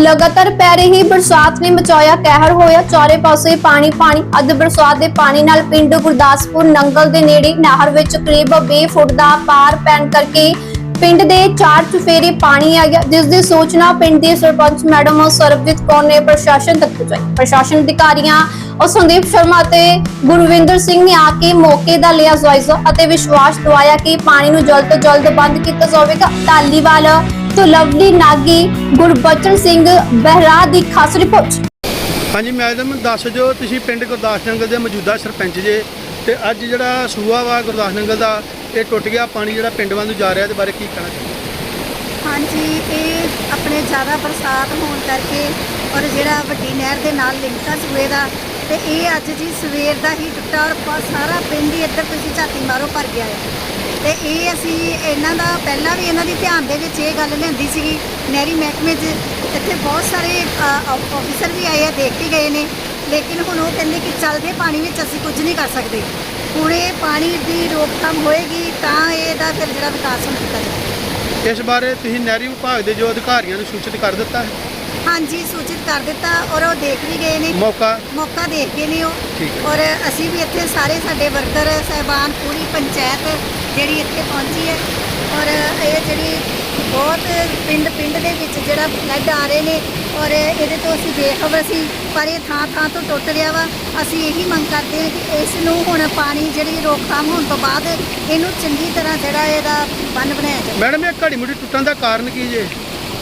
ਲਗਾਤਾਰ ਪੈ ਰਹੀ ਬਰਸਾਤ ਨੇ ਮਚਾਇਆ ਕਹਿਰ ਹੋਇਆ। ਚਾਰੇ ਪਾਸੇ ਪਾਣੀ ਪਾਣੀ, ਅੱਧ ਬਰਸਾਤ ਦੇ ਪਾਣੀ ਨਾਲ ਪਿੰਡ ਗੁਰਦਾਸਪੁਰ ਨੰਗਲ ਦੇ ਨੇੜੇ ਨਹਿਰ ਵਿੱਚ ਕਰੀਬ 20 ਫੁੱਟ ਦਾ ਪਾਰ ਪੈਣ ਕਰਕੇ ਪਿੰਡ ਦੇ ਚਾਰ ਚੁਫੇਰੇ ਪਾਣੀ ਆ ਗਿਆ। ਜਿਸ ਦੀ ਸੂਚਨਾ ਪਿੰਡ ਦੇ ਸਰਪੰਚ ਮੈਡਮ ਸਰਬਜੀਤ ਕੌਰ ਨੇ ਪ੍ਰਸ਼ਾਸਨ ਤੱਕ ਪਹੁੰਚਾਈ। ਪ੍ਰਸ਼ਾਸਨ ਅਧਿਕਾਰੀਆਂ ਔਰ ਸੰਦੀਪ ਸ਼ਰਮਾ ਤੇ ਗੁਰਵਿੰਦਰ ਸਿੰਘ ਨੇ ਆ ਕੇ ਮੌਕੇ ਦਾ ਲਿਆ ਜਾਇਜ਼ਾ ਅਤੇ ਵਿਸ਼ਵਾਸ ਦਿਵਾਇਆ ਕਿ ਪਾਣੀ ਨੂੰ ਜਲਦ ਤੋਂ ਜਲਦ ਬੰਦ ਕੀਤਾ ਜਾਵੇਗਾ। ਢਾਲੀਵਾਲ ਤੋਂ ਲਵਲੀ ਨਾਗੀ ਗੁਰਬਚਨ ਸਿੰਘ ਬਹਿਰਾ ਦੀ ਖਾਸ ਰਿਪੋਰਟ। ਹਾਂਜੀ ਮੈਡਮ ਦੱਸ ਜੋ ਤੁਸੀਂ ਪਿੰਡ ਗੁਰਦਾਸ ਨੰਗਲ ਦੇ ਮੌਜੂਦਾ ਸਰਪੰਚ ਜੇ ਤੇ ਅੱਜ ਜਿਹੜਾ ਸੂਆ ਵਾ ਗੁਰਦਾਸ ਨੰਗਲ ਦਾ ਇਹ ਟੁੱਟ ਗਿਆ ਪਾਣੀ ਜਿਹੜਾ ਪਿੰਡ ਵੱਲ ਨੂੰ ਜਾ ਰਿਹਾ ਇਹਦੇ ਬਾਰੇ ਕੀ ਕਹਿਣਾ ਚਾਹੁੰਦੇ ਹਾਂਜੀ ਇਹ ਆਪਣੇ ਜ਼ਿਆਦਾ ਬਰਸਾਤ ਹੋਣ ਕਰਕੇ ਔਰ ਜਿਹੜਾ ਵੱਡੀ ਨਹਿਰ ਦੇ ਨਾਲ ਲਿੰਕ ਆ ਸੂਏ ਦਾ ਤੇ ਇਹ ਅੱਜ ਜੀ ਸਵੇਰ ਦਾ ਹੀ ਟੁੱਟਾ ਔਰ ਪ- ਸਾਰਾ ਪਿੰਡ ਹੀ ਇੱਧਰ ਤੁਸੀਂ ਝਾਤੀ ਮਾਰੋ ਭਰ ਗਿਆ ਹੈ ਤੇ ਇਹ ਅਸੀਂ ਇਹਨਾਂ ਦਾ ਪਹਿਲਾਂ ਵੀ ਇਹਨਾਂ ਦੀ ਧਿਆਨ ਦੇ ਵਿੱਚ ਇਹ ਗੱਲ ਲਿਆਂਦੀ ਸੀਗੀ, ਨਹਿਰੀ ਮਹਿਕਮੇ 'ਚ ਇੱਥੇ ਬਹੁਤ ਸਾਰੇ ਆਫੀਸਰ ਵੀ ਆਏ ਆ, ਦੇਖ ਕੇ ਗਏ ਨੇ। ਲੇਕਿਨ ਹੁਣ ਉਹ ਕਹਿੰਦੇ ਕਿ ਚੱਲਦੇ ਪਾਣੀ ਵਿੱਚ ਅਸੀਂ ਕੁਝ ਨਹੀਂ ਕਰ ਸਕਦੇ। ਹੁਣ ਇਹ ਪਾਣੀ ਦੀ ਰੋਕਥਾਮ ਹੋਏਗੀ, ਤਾਂ ਇਹਦਾ ਫਿਰ ਜਿਹੜਾ ਵਿਕਾਸ ਹੁਣ ਕੀਤਾ ਜਾਵੇ ਇਸ ਬਾਰੇ ਤੁਸੀਂ ਨਹਿਰੀ ਵਿਭਾਗ ਦੇ ਜੋ ਅਧਿਕਾਰੀਆਂ ਨੂੰ ਸੂਚਿਤ ਕਰ ਦਿੱਤਾ ਹੈ। ਹਾਂਜੀ ਸੂਚਿਤ ਕਰ ਦਿੱਤਾ ਔਰ ਉਹ ਦੇਖ ਵੀ ਗਏ ਨੇ। ਮੌਕਾ? ਮੌਕਾ ਦੇਖ ਗਏ ਨੇ ਉਹ। ਠੀਕ ਹੈ। ਔਰ ਅਸੀਂ ਵੀ ਇੱਥੇ ਸਾਰੇ ਸਾਡੇ ਵਰਕਰ ਸਹਿਬਾਨ ਪੂਰੀ ਪੰਚਾਇਤ ਜਿਹੜੀ ਇੱਥੇ ਪਹੁੰਚੀ ਹੈ। ਔਰ ਇਹ ਜਿਹੜੀ ਬਹੁਤ ਪਿੰਡ ਪਿੰਡ ਦੇ ਵਿੱਚ ਜਿਹੜਾ ਫਲੱਡ ਆ ਰਹੇ ਨੇ। ਔਰ ਇਹਦੇ ਤੋਂ ਅਸੀਂ ਬੇਖਬਰ ਸੀ ਪਰ ਇਹ ਥਾਂ ਥਾਂ ਤੋਂ ਟੁੱਟ ਰਿਹਾ ਵਾ। ਅਸੀਂ ਇਹੀ ਮੰਗ ਕਰਦੇ ਹਾਂ ਕਿ ਇਸ ਨੂੰ ਹੁਣ ਪਾਣੀ ਜਿਹੜੀ ਰੋਕਥਾਮ ਹੋਣ ਤੋਂ ਬਾਅਦ ਇਹਨੂੰ ਚੰਗੀ ਤਰ੍ਹਾਂ ਜਿਹੜਾ ਇਹਦਾ ਬੰਨ ਬਣਾਇਆ ਜਾਵੇ। ਮੈਡਮ ਇਹ ਘੜੀ ਮੁੜੀ ਟੁੱਟਣ ਦਾ ਕਾਰਨ ਕੀ ਜੇ?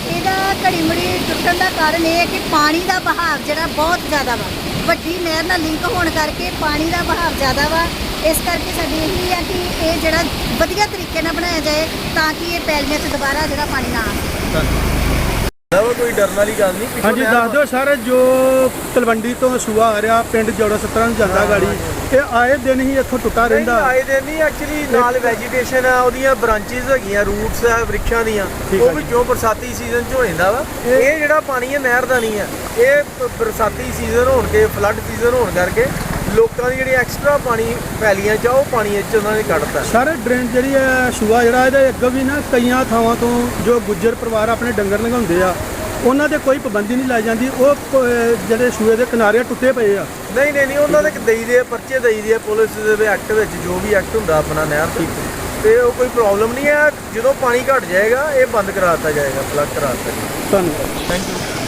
ਇਹਦਾ ਘੜੀ ਮੁੜੀ ਟੁੱਟਣ ਦਾ ਕਾਰਨ ਇਹ ਹੈ ਕਿ ਪਾਣੀ ਦਾ ਬਹਾਵ ਜਿਹੜਾ ਬਹੁਤ ਜ਼ਿਆਦਾ ਵਾ। ਵੱਡੀ ਨਹਿਰ ਨਾਲ ਲਿੰਕ ਹੋਣ ਕਰਕੇ ਪਾਣੀ ਦਾ ਬਹਾਵ ਜ਼ਿਆਦਾ ਵਾ। ਇਸ ਕਰਕੇ ਸਾਡੀ ਇਹੀ ਆ ਕਿ ਇਹ ਜਿਹੜਾ ਵਧੀਆ ਤਰੀਕੇ ਨਾਲ ਬਣਾਇਆ ਜਾਏ ਤਾਂ ਕਿ ਇਹ ਪੈਲੀਆਂ 'ਚ ਦੁਬਾਰਾ ਜਿਹੜਾ ਪਾਣੀ ਨਾ ਆ ਸਕੇ ਵਾ ਕੋਈ ਡਰਨ ਵਾਲੀ ਗੱਲ ਨਹੀਂ ਪਿੱਛੋਂ ਹਾਂਜੀ ਦੱਸ ਦਿਓ ਸਰ ਜੋ ਤਲਵੰਡੀ ਤੋਂ ਸੂਆ ਆ ਰਿਹਾ ਪਿੰਡ ਜੋੜਾ ਸਤਰਾਂ ਨੂੰ ਜਾਂਦਾ ਗਾੜੀ ਇਹ ਆਏ ਦਿਨ ਹੀ ਇੱਥੋਂ ਟੁੱਟਾ ਨਹੀਂ, ਰਹਿੰਦਾ। ਆਏ ਦਿਨ ਨਹੀਂ ਐਕਚੁਅਲੀ ਨਾਲ ਵੈਜੀਟੇਸ਼ਨ ਆ ਉਹਦੀਆਂ ਬ੍ਰਾਂਚੇਸ ਹੈਗੀਆਂ ਰੂਟਸ ਆ ਵ੍ਰਿਖਾਂ ਦੀਆਂ ਠੀਕ ਉਹ ਆ ਜੀ। ਬਰਸਾਤੀ ਸੀਜ਼ਨ 'ਚ ਹੋ ਜਾਂਦਾ ਵਾ। ਇਹ ਜਿਹੜਾ ਪਾਣੀ ਹੈ ਨਹਿਰ ਦਾ ਨਹੀਂ ਆ ਇਹ ਬ- ਬਰਸਾਤੀ ਸੀਜ਼ਨ ਹੋਣ ਕੇ ਫਲੱਡ ਸੀਜ਼ਨ ਹੋਣ ਕਰਕੇ ਲੋਕਾਂ ਦੀ ਜਿਹੜੀ ਐਕਸਟਰਾ ਪਾਣੀ ਪੈਲੀਆਂ 'ਚ ਆ ਉਹ ਪਾਣੀ ਇਹ 'ਚ ਉਹਨਾਂ ਨੇ ਕੱਢਤਾ। ਸਰ ਡਰੇਨ ਜਿਹੜੀ ਹੈ ਸੂਆ ਜਿਹੜਾ ਇਹਦੇ ਅੱਗੇ ਵੀ ਨਾ ਕਈਆਂ ਥਾਵਾਂ ਤੋਂ ਜੋ ਗੁੱਜਰ ਪਰਿਵਾਰ ਆਪਣੇ ਡੰਗਰ ਲੰਘਾਉਂਦੇ ਆ ਉਹਨਾਂ ਦੇ ਕੋਈ ਪਾਬੰਦੀ ਨਹੀਂ ਲਾਈ ਜਾਂਦੀ ਉਹ ਪ- ਜਿਹੜੇ ਸੂਏ ਦੇ ਕਿਨਾਰੇ ਟੁੱਟੇ ਪਏ ਆ। ਨਹੀਂ ਨਹੀਂ ਨਹੀਂ ਉਹਨਾਂ ਦੇ ਦੇਈ ਦੇ ਆ, ਪਰਚੇ ਦੇਈ ਦੇ ਆ ਪੁਲਿਸ ਦੇ ਐਕਟ ਵਿੱਚ ਜੋ ਵੀ ਐਕਟ ਹੁੰਦਾ ਆਪਣਾ ਨਹਿਰ ਦਾ ਤੇ ਉਹ ਕੋਈ ਪ੍ਰੋਬਲਮ ਨਹੀਂ ਹੈ ਜਦੋਂ ਪਾਣੀ ਘਟ ਜਾਏਗਾ ਇਹ ਬੰਦ ਕਰਾ ਦਿੱਤਾ ਜਾਏਗਾ ਪਲੱਗ ਕਰਾ ਦਿੱਤਾ ਜਾਏਗਾ। ਧੰਨਵਾਦ। Thank you